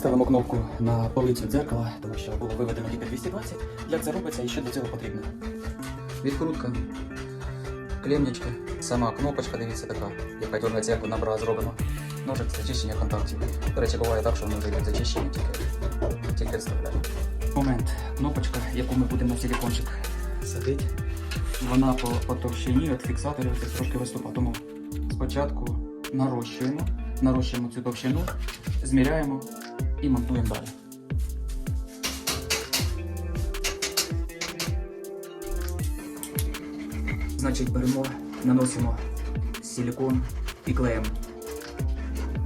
Ставимо кнопку на полицю дзеркала, тому що було виведено тільки 220. Як це робиться і що для цього потрібно? Відкрутка, клемнички, сама кнопочка, дивіться така, яка дергається, як вона бра зроблена. Ножик зачищення контактів. До речі, буває так, що вони вже йдуть зачищені, тільки, тільки вставляємо. Момент. Кнопочка, яку ми будемо на силикончик садити, вона по, по товщині від фіксаторів трошки виступа. Тому спочатку нарощуємо, нарощуємо цю товщину, зміряємо і монтуємо далі. Значить, беремо, наносимо силикон і клеїмо.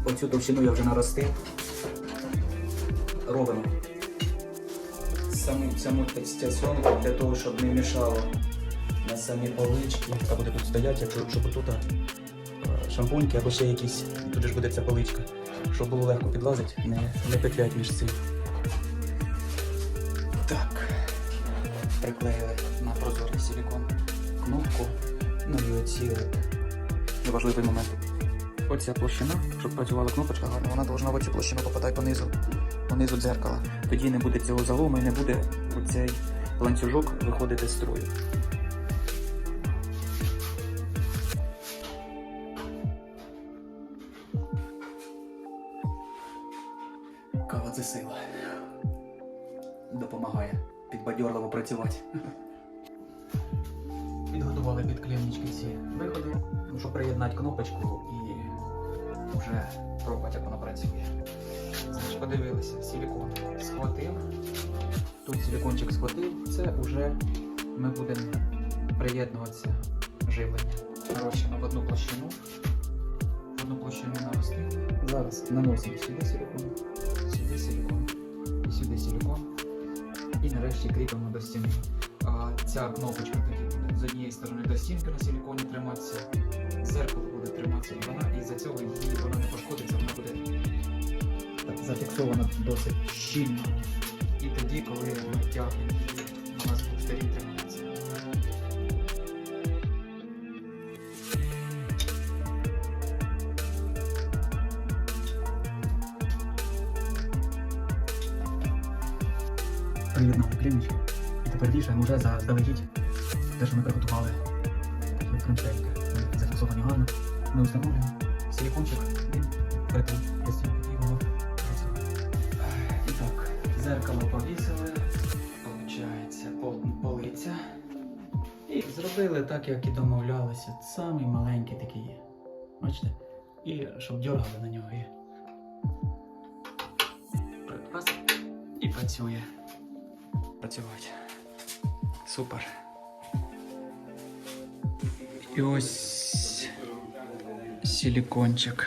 Оцю товщину я вже наростив. Робимо саму саму тестясонку для того, щоб не мішало на самі полички. Яка буде тут стояти, якщо щоб тут шампуньки або ще якісь, тут ж буде ця поличка, щоб було легко підлазити, не, не петлять між цим. Так, приклеїли на прозорий силикон кнопку. Ну і оці важливий момент. Оця площина, щоб працювала кнопочка гарно, вона повинна в цю площину попадати понизу, понизу дзеркала. Тоді не буде цього залому і не буде оцей ланцюжок виходити з струю. Кава це сила. Допомагає підбадьорливо працювати. Підготували під клемнички ці виходи, щоб приєднати кнопочку і вже пробувати, як вона працює. Значить, подивилися, силикон схватив. Тут силикончик схватив, це вже ми будемо приєднуватися живлення. Нарощено в одну площину. В одну площину наростив. Зараз наносимо сюди силикон, сюди силикон, і сюди силикон. І нарешті кріпимо до стіни. А ця кнопочка тоді буде з однієї сторони до стінки на силиконі триматися, зеркало буде триматися, і вона із-за цього її вона не пошкодиться, вона буде зафіксована досить щільно. І тоді, коли ми тягнемо вона з двох сторін. Приєднали клінічку. І тепер вішаємо вже заздалегідь те, що ми приготували такі. Вони зафіксовані гарно. Ми встановлюємо силикончик, він до стінки і воно. І так, зеркало повісили, получається пол- полиця. І зробили так, як і домовлялися. Самий маленький такий. Бачите? І щоб дергали на нього. Раз. І працює. Працювати. Супер. І ось силикончик.